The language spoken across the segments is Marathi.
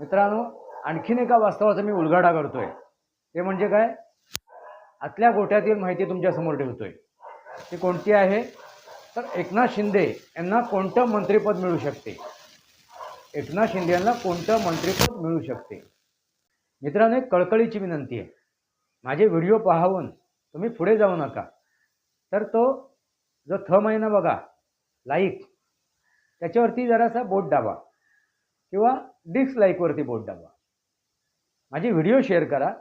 मित्रांनो आणखीन एका वास्तवाचा मी उलगडा करतोय. ते म्हणजे काय? आतल्या गोट्यातील माहिती तुमच्यासमोर ठेवतोय. ती कोणती आहे? तर एकनाथ शिंदे यांना कोणतं मंत्रिपद मिळू शकते? एकनाथ शिंदे यांना कोणतं मंत्रिपद मिळू शकते? मित्रांनो एक कळकळीची विनंती आहे. माझे व्हिडिओ पाहावून तुम्ही पुढे जाऊ नका. तर तो जो थम आहे ना बघा लाईक त्याच्यावरती जरासा बोट दाबा. किंवा डिसलाईकवरती बोट दाबा. माझे व्हिडिओ शेअर करा.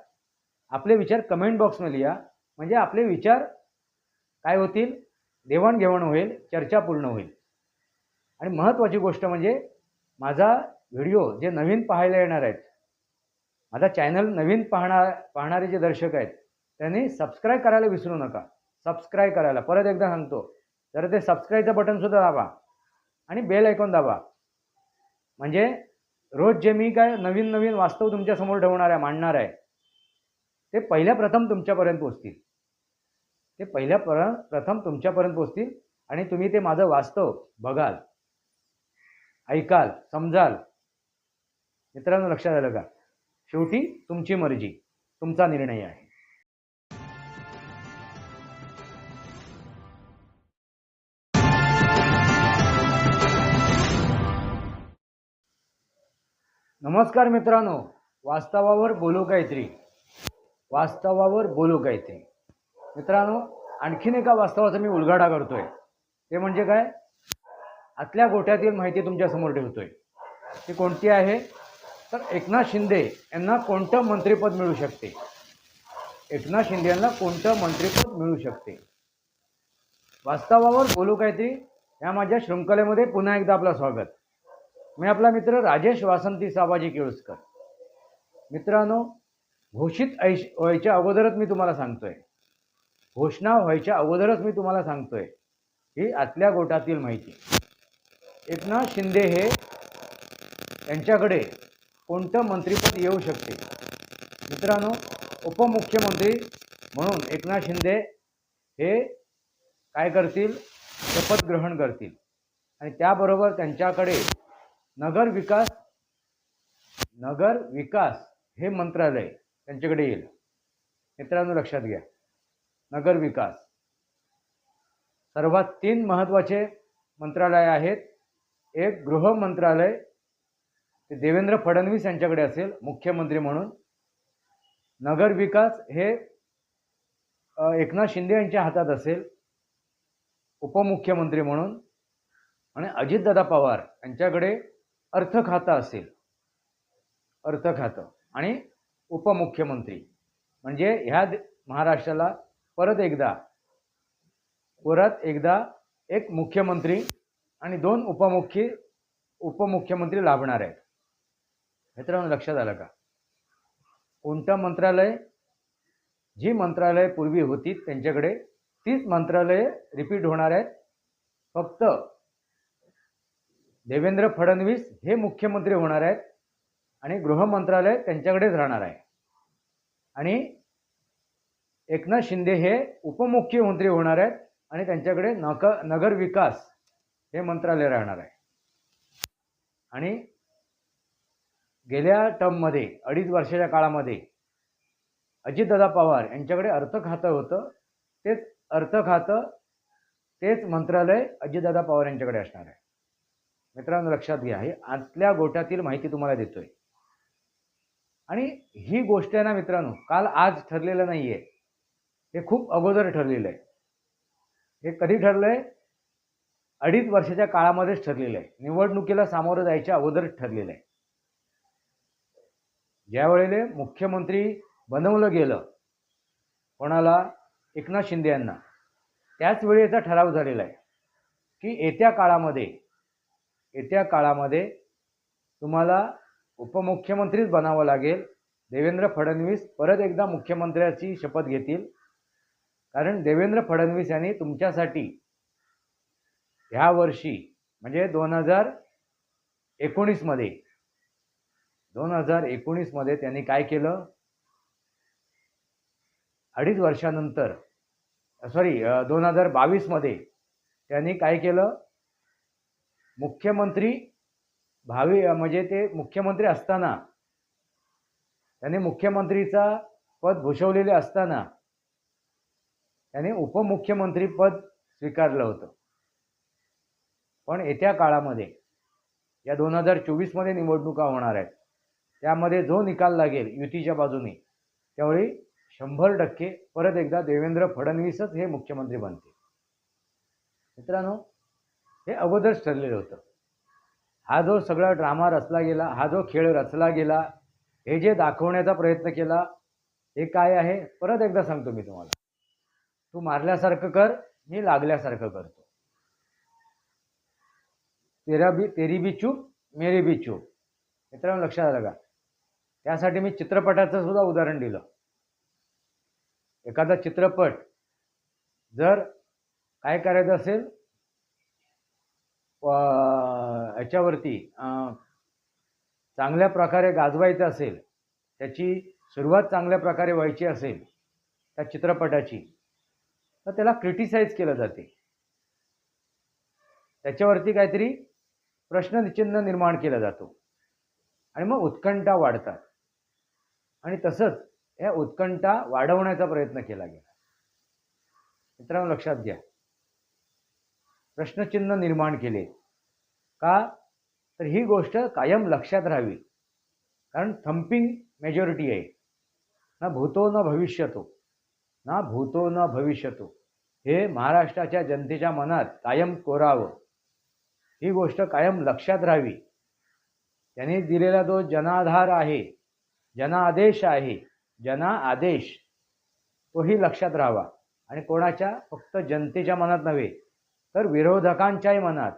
आपले विचार कमेंट बॉक्समध्ये लिहा. म्हणजे आपले विचार काय होतील? देवाणघेवाण होईल चर्चा पूर्ण होईल. आणि महत्त्वाची गोष्ट म्हणजे माझा व्हिडिओ जे नवीन पाहायला येणार आहेत माझा चॅनल नवीन पाहणार पाहणारे जे दर्शक आहेत त्यांनी सबस्क्राईब करायला विसरू नका. सबस्क्राईब करायला. परत एकदा सांगतो. तर ते सबस्क्राईबचं बटनसुद्धा दाबा. आणि बेल ऐकून दाबा. म्हणजे रोज जे मी काय नवीन नवीन वास्तव तुमच्यासमोर ठेवणार आहे मांडणार आहे ते पहिल्या प्रथम तुमच्यापर्यंत पोचतील. ते पहिल्या पर प्रथम तुमच्यापर्यंत पोचतील आणि तुम्ही ते माझं वास्तव बघाल ऐकाल समजाल. मित्रांनो लक्षात आलं का? शेवटी तुमची मर्जी तुमचा निर्णय आहे. नमस्कार मित्रांनो वास्तवावर बोलू काहीतरी वास्तवावर बोलू काहीतरी मित्रांनो आणखीन एका वास्तवाचा मी उलगडा करतोय. ते म्हणजे काय? आतल्या गोठ्यातील माहिती तुमच्यासमोर ठेवतोय. ती कोणती आहे? तर एकनाथ शिंदे यांना कोणतं मंत्रिपद मिळू शकते? एकनाथ शिंदे यांना कोणतं मंत्रिपद मिळू शकते? वास्तवावर बोलू काहीतरी या माझ्या शृंखलेमध्ये पुन्हा एकदा आपलं स्वागत. मी आपला मित्र राजेश वासंती साबाजी केळुसकर. मित्रांनो घोषित ऐश व्हायच्या अगोदरच मी तुम्हाला सांगतोय. घोषणा व्हायच्या अगोदरच मी तुम्हाला सांगतोय. ही आतल्या गोटातील माहिती. एकनाथ शिंदे हे यांच्याकडे कोणतं मंत्रिपद येऊ शकते? मित्रांनो उपमुख्यमंत्री म्हणून एकनाथ शिंदे हे काय करतील? शपथ ग्रहण करतील. आणि त्याबरोबर त्यांच्याकडे नगर विकास नगर विकास हे मंत्रालय त्यांच्याकडे येईल. मित्रांनो लक्षात घ्या. नगर विकास. सर्वात तीन महत्त्वाचे मंत्रालय आहेत. एक गृह मंत्रालय ते देवेंद्र फडणवीस यांच्याकडे असेल मुख्यमंत्री म्हणून. नगर विकास हे एकनाथ शिंदे यांच्या हातात असेल उपमुख्यमंत्री म्हणून. आणि अजितदादा पवार यांच्याकडे अर्थ खातं असेल. अर्थ खातं आणि उपमुख्यमंत्री. म्हणजे ह्या महाराष्ट्राला परत एकदा परत एकदा एक मुख्यमंत्री आणि दोन उपमुख्य उपमुख्यमंत्री लाभणार आहेत. मित्रांनो लक्षात आलं का? कोणतं मंत्रालय? जी मंत्रालय पूर्वी होती त्यांच्याकडे तीच मंत्रालय रिपीट होणार आहेत. फक्त देवेंद्र फडणवीस हे मुख्यमंत्री होणार आहेत आणि गृहमंत्रालय त्यांच्याकडेच राहणार आहे. आणि एकनाथ शिंदे हे उपमुख्यमंत्री होणार आहेत आणि त्यांच्याकडे नक नगर विकास हे मंत्रालय राहणार आहे. आणि गेल्या टर्ममध्ये अडीच वर्षाच्या काळामध्ये अजितदादा पवार यांच्याकडे अर्थ खातं होतं. तेच अर्थ खातं तेच मंत्रालय अजितदादा पवार यांच्याकडे असणार आहे. मित्रांनो लक्षात घ्या ही आतल्या गोट्यातील माहिती तुम्हाला देतोय. आणि ही गोष्ट आहे ना मित्रांनो काल आज ठरलेलं नाही आहे हे खूप अगोदर ठरलेलं आहे. हे कधी ठरलंय? अडीच वर्षाच्या काळामध्येच ठरलेलं आहे. निवडणुकीला सामोरं जायच्या अगोदरच ठरलेलं आहे. ज्या वेळेला मुख्यमंत्री बनवलं गेलं कोणाला? एकनाथ शिंदे यांना. त्याच वेळी याचा ठराव झालेला आहे की येत्या काळामध्ये येत्या काळामध्ये तुम्हाला उपमुख्यमंत्रीच बनावं लागेल. देवेंद्र फडणवीस परत एकदा मुख्यमंत्र्याची शपथ घेतील. कारण देवेंद्र फडणवीस यांनी तुमच्यासाठी ह्या वर्षी म्हणजे दोन हजार एकोणीसमध्ये दोन हजार एकोणीसमध्ये त्यांनी काय केलं? अडीच वर्षानंतर सॉरी दोन हजार बावीसमध्ये त्यांनी काय केलं? मुख्यमंत्री भावी म्हणजे ते मुख्यमंत्री असताना त्याने मुख्यमंत्रीचा पद भूषवलेले असताना त्याने उपमुख्यमंत्री पद स्वीकारलं होतं. पण येत्या काळामध्ये या दोन हजार चोवीसमध्ये निवडणुका होणार आहेत. त्यामध्ये जो निकाल लागेल युतीच्या बाजूने त्यावेळी शंभर टक्के परत एकदा देवेंद्र फडणवीसच हे मुख्यमंत्री बनतील. मित्रांनो हे अगोदरच ठरलेलं होतं. हा जो सगळा ड्रामा रचला गेला हा जो खेळ रचला गेला हे जे दाखवण्याचा प्रयत्न केला हे काय आहे? परत एकदा सांगतो मी तुम्हाला. तू मारल्यासारखं कर मी लागल्यासारखं करतो. तेरा बी तेरी बी चूप मेरी बी चूप मित्रांनो लक्षात आलं का? त्यासाठी मी चित्रपटाचं सुद्धा उदाहरण दिलं. एखादा चित्रपट जर काय करायचं असेल ह्याच्यावरती याच्यावरती चांगल्या प्रकारे गाजवायचं असेल त्याची सुरुवात चांगल्या प्रकारे व्हायची असेल त्या चित्रपटाची तर त्याला क्रिटिसाइज केलं जाते. त्याच्यावरती काहीतरी प्रश्नचिन्ह निर्माण केला जातो. आणि मग उत्कंठा वाढतात. आणि तसंच या उत्कंठा वाढवण्याचा प्रयत्न केला गेला. मित्रांनो लक्षात घ्या. प्रश्नचिन्ह निर्माण केले. का? तर ही गोष्ट कायम लक्षात राहावी. कारण थम्पिंग मेजॉरिटी आहे. ना भूतो न भविष्यतो. ना भूतो न भविष्यतो. हे महाराष्ट्राच्या जनतेच्या मनात कायम कोरावं. ही गोष्ट कायम लक्षात राहावी. त्यांनी दिलेला जो जनाधार आहे जनादेश आहे जना आदेश तोही लक्षात राहावा. आणि कोणाच्या? फक्त जनतेच्या मनात नव्हे. तर विरोधकांच्याही मनात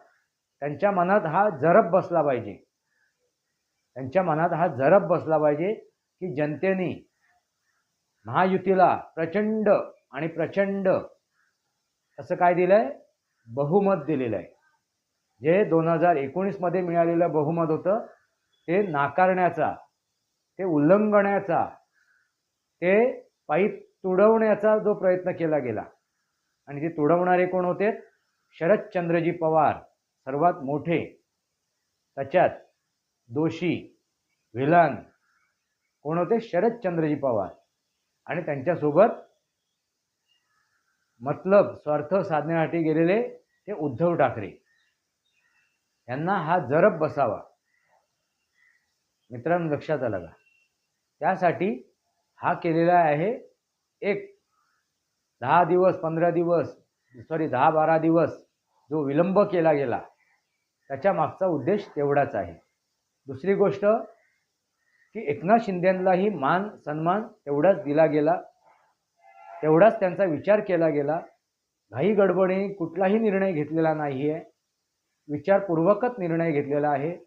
त्यांच्या मनात हा जरब बसला पाहिजे. त्यांच्या मनात हा जरब बसला पाहिजे की जनतेने महायुतीला प्रचंड आणि प्रचंड असं काय दिलं आहे बहुमत दिलेलं आहे जे दोन हजार एकोणीसमध्ये मिळालेलं बहुमत होतं ते नाकारण्याचा ते उल्लंघण्याचा ते पाईप तुडवण्याचा जो प्रयत्न केला गेला. आणि ते तुडवणारे कोण होते? शरदचंद्रजी पवार सर्वात मोठे. त्याच्यात दोषी विलन कोण होते? शरदचंद्रजी पवार. आणि त्यांच्यासोबत मतलब स्वार्थ साधण्यासाठी गेलेले ते उद्धव ठाकरे. यांना हा जरब बसावा. मित्रांनो लक्षात आलं का? त्यासाठी हा केलेला आहे एक दहा दिवस पंधरा दिवस सॉरी दहा बारा दिवस जो विलंब केला गेला त्याच्या मागचा उद्देश तेवढाच आहे. दुसरी गोष्ट की एकनाथ शिंदेंनाही मान सन्मान तेवढाच दिला गेला तेवढाच त्यांचा विचार केला गेला. घाई गडबडीने कुठलाही निर्णय घेतलेला नाही आहे विचारपूर्वकच निर्णय घेतलेला आहे.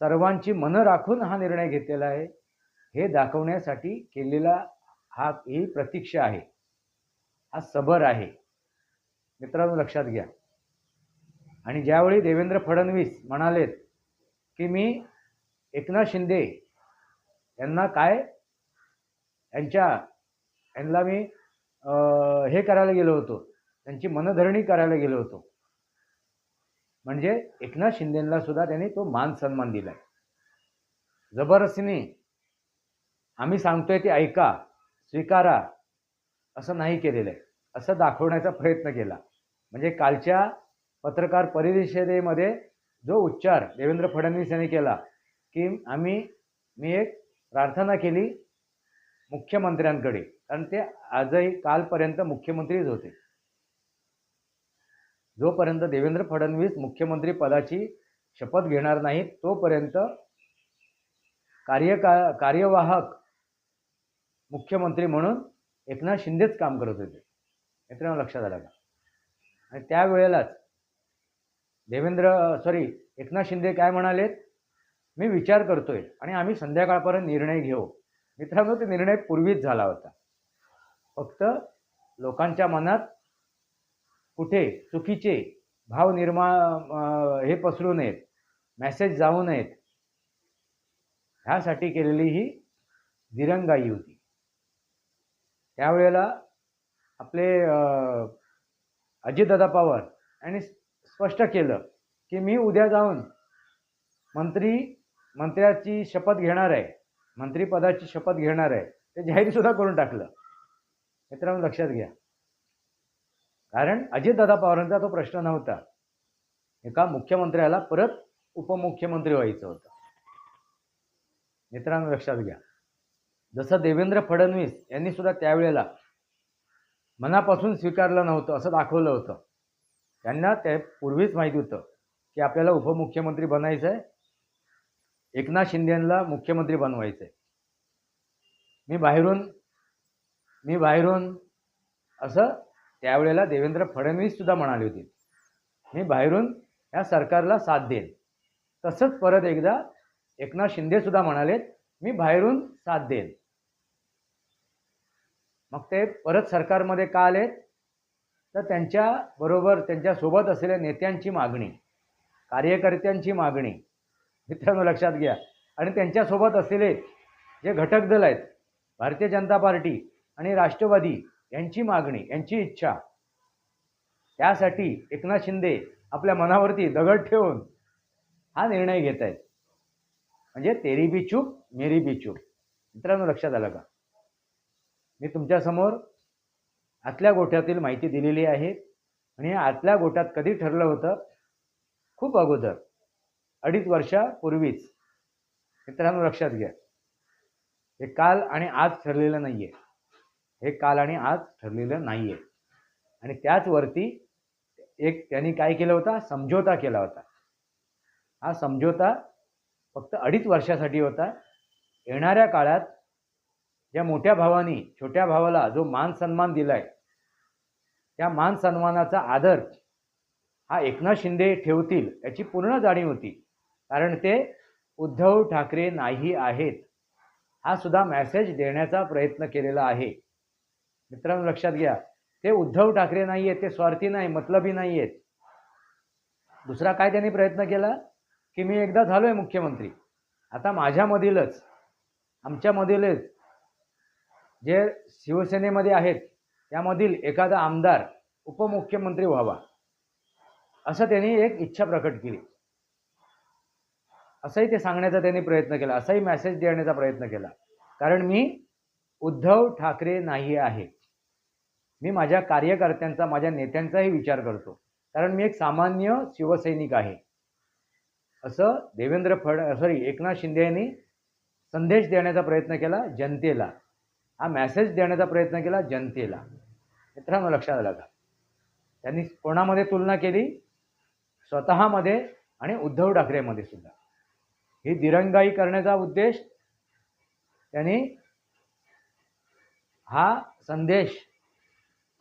सर्वांची मनं राखून हा निर्णय घेतलेला आहे. हे दाखवण्यासाठी केलेला हा ही प्रतीक्षा आहे. हा सबर आहे. मित्रांनो लक्षात घ्या. आणि ज्यावेळी देवेंद्र फडणवीस म्हणालेत की मी एकनाथ शिंदे यांना काय यांच्या यांना मी अं, हे करायला गेलो होतो त्यांची मनधरणी करायला गेलो होतो. म्हणजे एकनाथ शिंदेला सुद्धा त्यांनी तो मान सन्मान दिलाय. जबरदस्तीने आम्ही सांगतोय ते ऐका स्वीकारा असं नाही केलेलं आहे. असं दाखवण्याचा प्रयत्न केला. म्हणजे कालच्या पत्रकार परिषदेमध्ये जो उच्चार देवेंद्र फडणवीस यांनी केला की आम्ही मी एक प्रार्थना केली मुख्यमंत्र्यांकडे. कारण ते आजही कालपर्यंत मुख्यमंत्रीच होते. जोपर्यंत देवेंद्र फडणवीस मुख्यमंत्री पदाची शपथ घेणार नाहीत तोपर्यंत कार्यका कार्यवाहक मुख्यमंत्री म्हणून एकनाथ शिंदेच काम करत होते. मित्रांनो लक्षात आलं का? आणि त्यावेळेलाच देवेंद्र सॉरी एकनाथ शिंदे काय म्हणालेत? मी विचार करतोय आणि आम्ही संध्याकाळपर्यंत निर्णय घेऊ. मित्रांनो ते निर्णय पूर्वीच झाला होता. फक्त लोकांच्या मनात कुठे चुकीचे भाव निर्माण हे पसरू नयेत मॅसेज जाऊ नयेत ह्यासाठी केलेली ही दिरंगाई होती. त्यावेळेला आपले अजितदादा पवार यांनी स्पष्ट केलं की मी उद्या जाऊन मंत्री मंत्र्याची शपथ घेणार आहे. मंत्रिपदाची शपथ घेणार आहे. ते जाहीर सुद्धा करून टाकलं. मित्रांनो लक्षात घ्या. कारण अजितदादा पवारांचा तो प्रश्न नव्हता. एका मुख्यमंत्र्याला परत उपमुख्यमंत्री व्हायचं होतं. मित्रांनो लक्षात घ्या. जसं देवेंद्र फडणवीस यांनी सुद्धा त्यावेळेला मनापासून स्वीकारलं नव्हतं असं दाखवलं होतं. त्यांना ते पूर्वीच माहिती होतं की आपल्याला उपमुख्यमंत्री बनायचं आहे एकनाथ शिंदेला मुख्यमंत्री बनवायचं आहे मी बाहेरून मी बाहेरून असं त्यावेळेला देवेंद्र फडणवीससुद्धा म्हणाले होते. मी बाहेरून या सरकारला साथ देईन. तसंच परत एकदा एकनाथ शिंदेसुद्धा म्हणालेत मी बाहेरून साथ देईन. मग ते परत सरकारमध्ये का आलेत तर त्यांच्याबरोबर त्यांच्यासोबत असलेल्या नेत्यांची मागणी कार्यकर्त्यांची मागणी मित्रांनो लक्षात घ्या. आणि त्यांच्यासोबत असलेले जे घटक दल आहेत भारतीय जनता पार्टी आणि राष्ट्रवादी यांची मागणी यांची इच्छा त्यासाठी एकनाथ शिंदे आपल्या मनावरती दगड ठेवून हा निर्णय घेत आहेत म्हणजे तेरी बी चूप मेरी बी चूप. मित्रांनो लक्षात आलं का? मी तुमच्यासमोर आतल्या गोठ्यातील माहिती दिलेली आहे. आणि आतल्या गोठ्यात कधी ठरलं होतं? खूप अगोदर. अडीच वर्षापूर्वीच. मित्रांनो लक्षात घ्या. हे काल आणि आज ठरलेलं नाही आहे हे काल आणि आज ठरलेलं नाही आहे आणि त्याचवरती एक त्यांनी काय केलं होता? समझोता केला होता. हा समझोता फक्त अडीच वर्षासाठी होता. येणाऱ्या काळात ज्या मोठ्या भावानी छोट्या भावाला जो मान सन्मान दिलाय त्या मान सन्मानाचा आदर हा एकनाथ शिंदे ठेवतील याची पूर्ण जाणीव होती. कारण ते उद्धव ठाकरे नाही आहेत हा सुद्धा मॅसेज देण्याचा प्रयत्न केलेला आहे. मित्रांनो लक्षात घ्या ते उद्धव ठाकरे नाही आहेत ते स्वार्थी नाही मतलबी नाही आहेत. दुसरा काय त्यांनी प्रयत्न केला? की मी एकदा झालो आहे मुख्यमंत्री. आता माझ्यामधीलच आमच्यामधीलच जे शिवसेनेमध्ये आहेत त्यामधील एखादा आमदार उपमुख्यमंत्री व्हावा असं त्यांनी एक इच्छा प्रकट केली. असंही ते सांगण्याचा त्यांनी प्रयत्न केला असाही मेसेज देण्याचा प्रयत्न केला. कारण मी उद्धव ठाकरे नाही आहे. मी माझ्या कार्यकर्त्यांचा माझ्या नेत्यांचाही विचार करतो. कारण मी एक सामान्य शिवसैनिक आहे. असं देवेंद्र फड सॉरी एकनाथ शिंदे यांनी संदेश देण्याचा प्रयत्न केला जनतेला. हा मेसेज देण्याचा प्रयत्न केला जनतेला. मित्रांनो लक्षात आलं का? त्यांनी कोणामध्ये तुलना केली? स्वतःमध्ये आणि उद्धव ठाकरेमध्ये सुद्धा. ही दिरंगाई करण्याचा उद्देश त्यांनी हा संदेश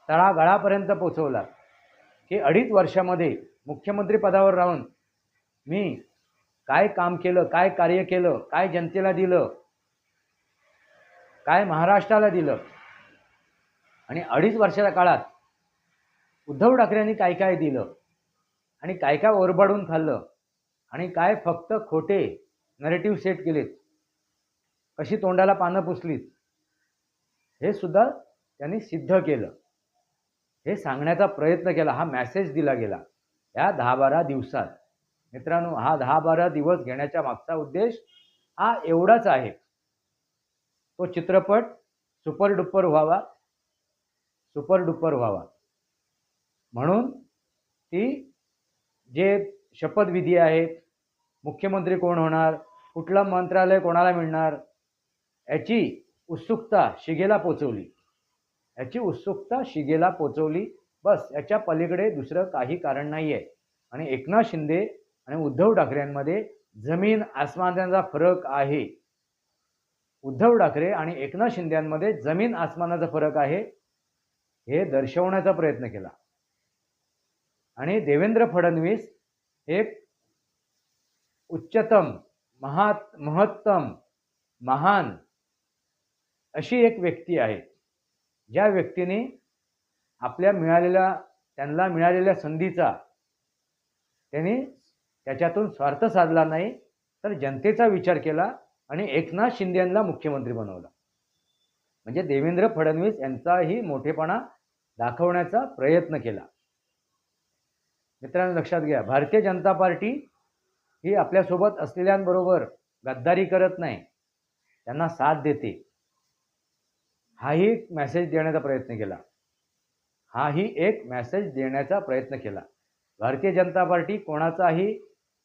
तळागाळापर्यंत पोचवला की अडीच वर्षामध्ये मुख्यमंत्री पदावर राहून मी काय काम केलं काय कार्य केलं काय जनतेला दिलं काय महाराष्ट्राला दिलं? आणि अडीच वर्षाच्या काळात उद्धव ठाकरेंनी काय काय दिलं? आणि काय काय ओरबाडून खाल्लं? आणि काय फक्त खोटे नरेटिव्ह सेट केलेत? कशी तोंडाला पानं पुसलीत? हे सुद्धा त्यांनी सिद्ध केलं. हे सांगण्याचा प्रयत्न केला. हा मॅसेज दिला गेला. या दहा बारा दिवसात. मित्रांनो हा दहा बारा दिवस घेण्याच्या मागचा उद्देश हा एवढाच आहे. तो चित्रपट सुपर डुपर व्हावा सुपर डुपर व्हावा. म्हणून ती जे शपथविधी आहेत मुख्यमंत्री कोण होणार कुठलं मंत्रालय कोणाला मिळणार याची उत्सुकता शिगेला पोचवली. याची उत्सुकता शिगेला पोचवली. बस याच्या पलीकडे दुसरं काही कारण नाही आहे आणि एकनाथ शिंदे आणि उद्धव ठाकरेंमध्ये जमीन आसमानाचा फरक आहे. उद्धव ठाकरे आणि एकनाथ शिंद्यांमध्ये जमीन आसमानाचा फरक आहे हे दर्शवण्याचा प्रयत्न केला. आणि देवेंद्र फडणवीस एक उच्चतम महात महत्तम महान अशी एक व्यक्ती आहे. ज्या व्यक्तीने आपल्या मिळालेल्या त्यांना मिळालेल्या संधीचा त्यांनी त्याच्यातून स्वार्थ साधला नाही तर जनतेचा विचार केला आणि एकनाथ शिंदे यांना मुख्यमंत्री बनवला. म्हणजे देवेंद्र फडणवीस यांचाही मोठेपणा दाखवण्याचा प्रयत्न केला. मित्रांनो लक्षात घ्या भारतीय जनता पार्टी ही आपल्यासोबत असलेल्यांबरोबर गद्दारी करत नाही. त्यांना साथ देते. हाही एक मेसेज देण्याचा प्रयत्न केला. हाही एक मेसेज देण्याचा प्रयत्न केला. भारतीय जनता पार्टी कोणाचाही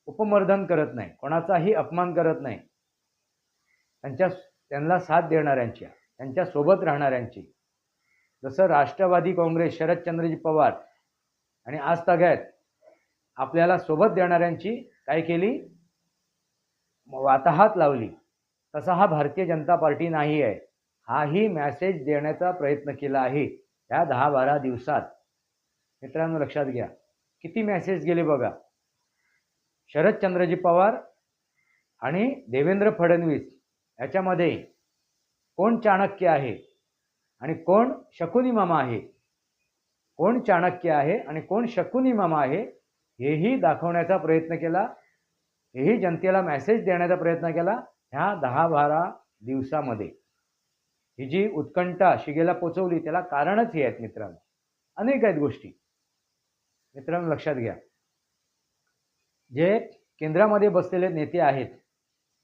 उपमर्दन करत नाही कोणाचाही अपमान करत नाही. त्यांच्या त्यांना साथ देणाऱ्यांच्या त्यांच्यासोबत राहणाऱ्यांची. जसं राष्ट्रवादी काँग्रेस शरदचंद्रजी पवार आणि आज तगायत आपल्याला सोबत देणाऱ्यांची काय केली? वाताहात लावली. तसा हा भारतीय जनता पार्टी नाही आहे. हाही मॅसेज देण्याचा प्रयत्न केला आहे या दहा बारा दिवसात. मित्रांनो लक्षात घ्या. किती मॅसेज गेले बघा. शरदचंद्रजी पवार आणि देवेंद्र फडणवीस याच्यामध्ये कोण चाणक्य आहे आणि कोण शकुनी मामा आहे? कोण चाणक्य आहे आणि कोण शकुनी मामा आहे? हेही दाखवण्याचा प्रयत्न केला. हेही जनतेला मेसेज देण्याचा प्रयत्न केला ह्या दहा बारा दिवसामध्ये. ही जी उत्कंठा शिगेला पोचवली त्याला कारणच हे आहेत मित्रांनो. अनेक आहेत गोष्टी. मित्रांनो लक्षात घ्या. जे केंद्रामध्ये बसलेले नेते आहेत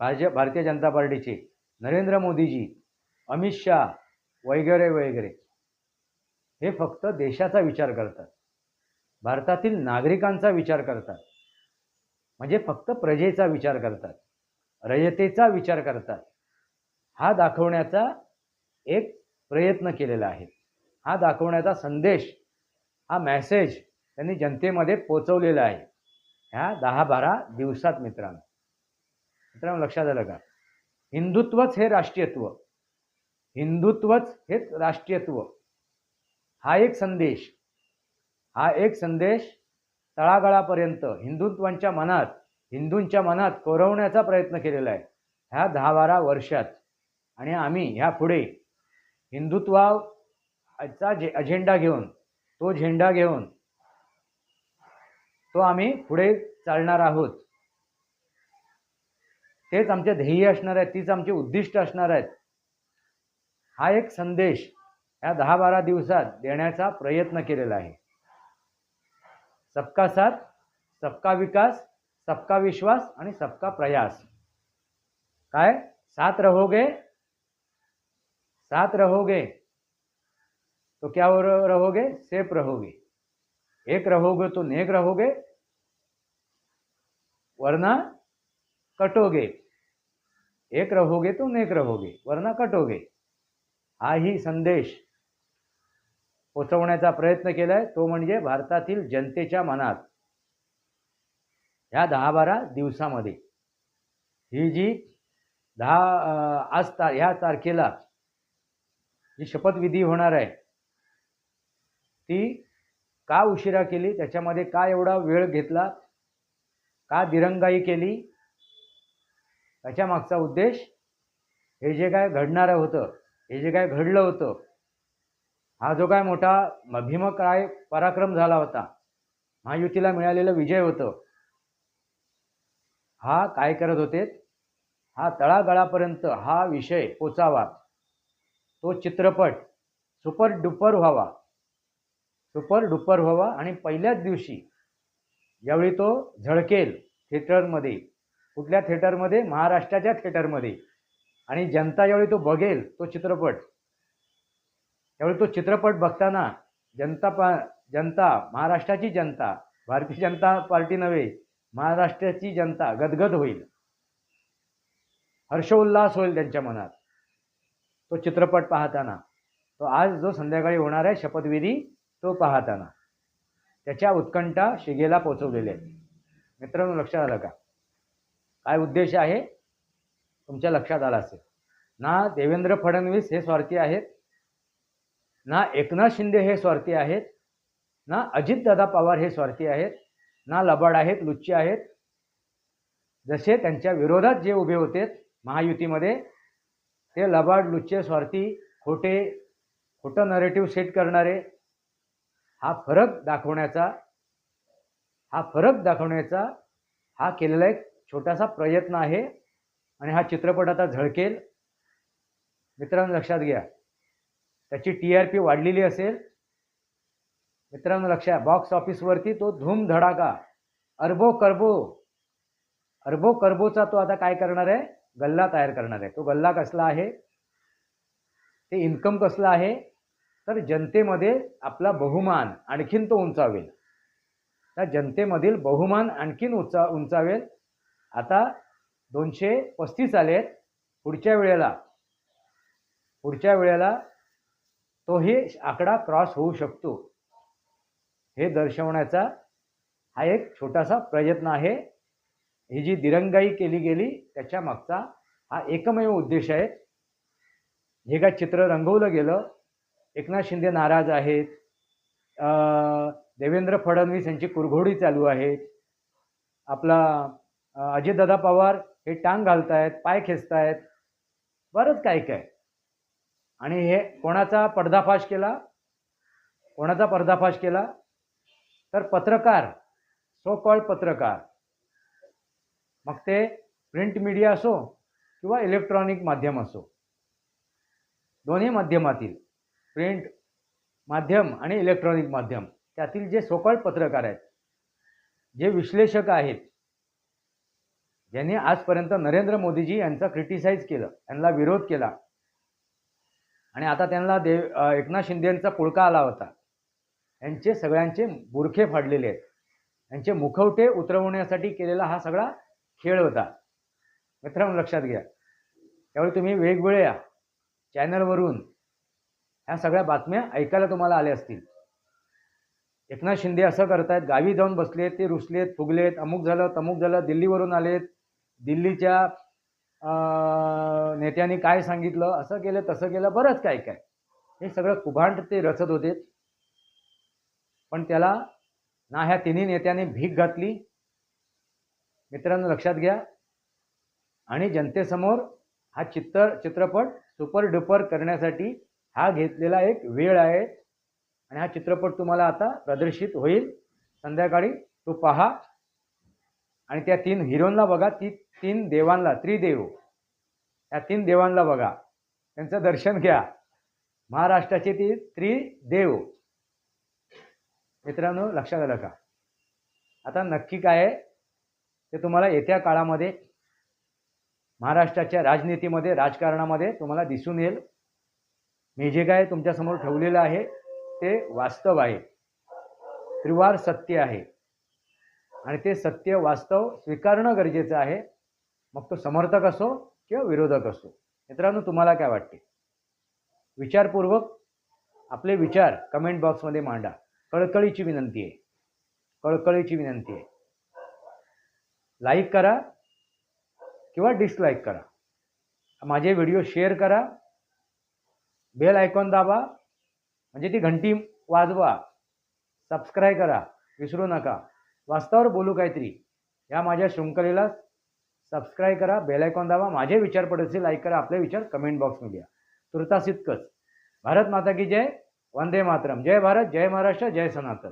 भाजप भारतीय जनता पार्टीचे नरेंद्र मोदीजी अमित शाह वगैरे वगैरे. हे फक्त देशाचा विचार करतात. भारतातील नागरिकांचा विचार करतात. म्हणजे फक्त प्रजेचा विचार करतात. रयतेचा विचार करतात. हा दाखवण्याचा एक प्रयत्न केलेला आहे. हा दाखवण्याचा संदेश हा मॅसेज त्यांनी जनतेमध्ये पोचवलेला आहे. ह्या दहा बारा दिवसात मित्रांनो. मित्रांनो लक्षात आलं का? हिंदुत्वच हे राष्ट्रीयत्व. हिंदुत्वच हेच राष्ट्रीयत्व. हा एक संदेश. हा एक संदेश तळागाळापर्यंत हिंदुत्वांच्या मनात हिंदूंच्या मनात कोरवण्याचा प्रयत्न केलेला आहे. ह्या दहा बारा वर्षात. आणि आम्ही ह्या पुढे हिंदुत्वाचा जे अजेंडा घेऊन तो झेंडा घेऊन तो आम्ही पुढे चालणार आहोत. तेच आमचे ध्येय असणार आहेत तीच आमची उद्दिष्ट असणार आहेत. हा एक संदेश या दहा बारा दिवसात देण्याचा प्रयत्न केलेला आहे. सबका साथ सबका विकास सबका विश्वास आणि सबका प्रयास. काय? साथ रहोगे? साथ रहोगे. तो क्या रहोगे? सेफ रहोगे. एक रहोगे तो नेक रहोगे. वरना कटोगे. एक रहोगे तो नेक रहोगे वरना कटोगे. हाही संदेश पोचवण्याचा प्रयत्न केलाय तो म्हणजे भारतातील जनतेच्या मनात. ह्या दहा बारा दिवसामध्ये ही जी दहा आज तार ह्या तारखेला जी शपथविधी होणार आहे ती का उशिरा केली त्याच्यामध्ये का एवढा वेळ घेतला का दिरंगाई केली त्याच्या मागचा उद्देश हे जे काय घडणारं होतं हे जे काय घडलं होतं हा जो काय मोठा म- भीमकाय पराक्रम झाला होता महायुतीला मिळालेलं विजय होतं हा काय करत होते? हा तळागाळापर्यंत हा विषय पोचावा. तो चित्रपट सुपर डुपर व्हावा. सुपर डुपर व्हावा आणि पहिल्याच दिवशी ज्यावेळी तो झळकेल थिएटरमध्ये. कुठल्या थिएटरमध्ये? महाराष्ट्राच्या थिएटरमध्ये. आणि जनता ज्यावेळी तो बघेल तो चित्रपट त्यावेळी तो चित्रपट बघताना जनता पा जनता महाराष्ट्राची जनता भारतीय जनता पार्टी नव्हे महाराष्ट्राची जनता गदगद होईल. हर्षोल्लास होईल त्यांच्या मनात. तो चित्रपट पाहताना तो आज जो संध्याकाळी होणार आहे शपथविधी तो पाहताना. त्याच्या उत्कंठा शिगेला पोचवलेल्या आहेत. मित्रांनो लक्षात आलं का? काय उद्देश आहे? तुमच्या लक्षात आला असेल. ना देवेंद्र फडणवीस हे स्वार्थी आहेत ना एकनाथ शिंदे हे स्वार्थी आहेत ना अजितदादा पवार हे स्वार्थी आहेत ना लबाड आहेत लुच्चे आहेत. जसे त्यांच्या विरोधात जे उभे होते महायुतीमध्ये ते लबाड लुच्चे स्वार्थी खोटे खोटं नरेटिव्ह सेट करणारे हा फरक दाखवण्याचा हा फरक दाखवण्याचा हा केलेला एक छोटासा प्रयत्न आहे आणि हा चित्रपट आता झळकेल. मित्रांनो लक्षात घ्या. त्याची टी आर पी वाढलेली असेल. मित्रांनो लक्षात बॉक्स ऑफिसवरती तो धूम धडाका अर्बो करबो अरबो करबोचा तो आता काय करणार आहे? गल्ला तयार करणार आहे. तो गल्ला कसला आहे? ते इन्कम कसलं आहे? तर जनतेमध्ये आपला बहुमान आणखीन तो उंचावेल. त्या जनतेमधील बहुमान आणखीन उंचा उंचावेल. आता दोनशे पस्तीस आले आहेत पुढच्या वेळेला. पुढच्या वेळेला तोही आकडा क्रॉस होऊ शकतो. हे दर्शवण्याचा हा एक छोटासा प्रयत्न आहे. ही जी दिरंगाई केली गेली त्याच्या मागचा हा एकमेव उद्देश आहे. हे काय चित्र रंगवलं गेलं? एकनाथ शिंदे नाराज आहेत. देवेंद्र फडणवीस यांची कुरघोडी चालू आहे आपला अजितदादा पवार हे टांग घालतायत पाय खेचतायत बरंच काय काय. आणि हे कोणाचा पर्दाफाश केला? कोणाचा पर्दाफाश केला? तर पत्रकार सो कॉल्ड पत्रकार. मग ते प्रिंट मीडिया असो किंवा इलेक्ट्रॉनिक माध्यम असो. दोन्ही माध्यमातील प्रिंट माध्यम आणि इलेक्ट्रॉनिक माध्यम त्यातील जे सोकॉल्ड पत्रकार आहेत जे विश्लेषक आहेत ज्यांनी आजपर्यंत नरेंद्र मोदीजी यांचा क्रिटिसाईज केलं त्यांना विरोध केला. आणि आता त्यांना देव एकनाथ शिंदेंचा पुळका आला होता. यांचे सगळ्यांचे बुरखे फाडलेले आहेत. यांचे मुखवटे उतरवण्यासाठी केलेला हा सगळा खेळ होता. मित्रांनो लक्षात घ्या. त्यावेळी तुम्ही वेगवेगळ्या चॅनलवरून ह्या सगळ्या बातम्या ऐकायला तुम्हाला आल्या असतील. एकनाथ शिंदे असं करतायत गावी जाऊन बसलेत ते रुसलेत फुगलेत अमुक झालं तमुक झालं दिल्लीवरून आलेत. दिल्लीच्या नेत्यांनी काय सांगितलं असं केलं तसं केलं बरंच काय काय. हे सगळं कुभांड ते रचत होते. पण त्याला ना ह्या तिन्ही नेत्यांनी भीक घातली. मित्रांनो लक्षात घ्या. आणि जनतेसमोर हा चित्र चित्रपट सुपर डुपर करण्यासाठी हा घेतलेला एक वेळ आहे. आणि हा चित्रपट तुम्हाला आता प्रदर्शित होईल. संध्याकाळी तो पहा. आणि त्या तीन हिरोंना बघा ती तीन देवांना त्रिदेव. त्या तीन देवांना बघा. त्यांचं दर्शन घ्या. महाराष्ट्राचे ती त्रिदेव. मित्रांनो लक्षात आलं का? आता नक्की काय आहे? ते तुम्हाला येत्या काळामध्ये महाराष्ट्राच्या राजनीतीमध्ये राजकारणामध्ये तुम्हाला दिसून येईल. मी जे काय तुमच्यासमोर ठेवलेलं आहे ते वास्तव आहे. त्रिवार सत्य आहे. आणि ते सत्य वास्तव स्वीकारणं गरजेचं आहे. मग तो समर्थक असो किंवा विरोधक असो. मित्रांनो तुम्हाला काय वाटते? विचारपूर्वक आपले विचार कमेंट बॉक्समध्ये मांडा. कळकळीची विनंती आहे. कळकळीची विनंती आहे. लाईक करा किंवा डिसलाईक करा. माझे व्हिडिओ शेअर करा. बेल आयकॉन दाबा. म्हणजे ती घंटी वाजवा. सबस्क्राईब करा. विसरू नका. वास्तवावर बोलू काहीतरी. या माझ्या शृंखलेला सबस्क्राईब करा बेल आयकॉन दाबा. माझे विचार पडतील लाईक करा. आपले विचार कमेंट बॉक्समध्ये द्या तुर्तास इतकंच. भारत माता की जय. वंदे मातरम. जय भारत जय महाराष्ट्र जय सनातन.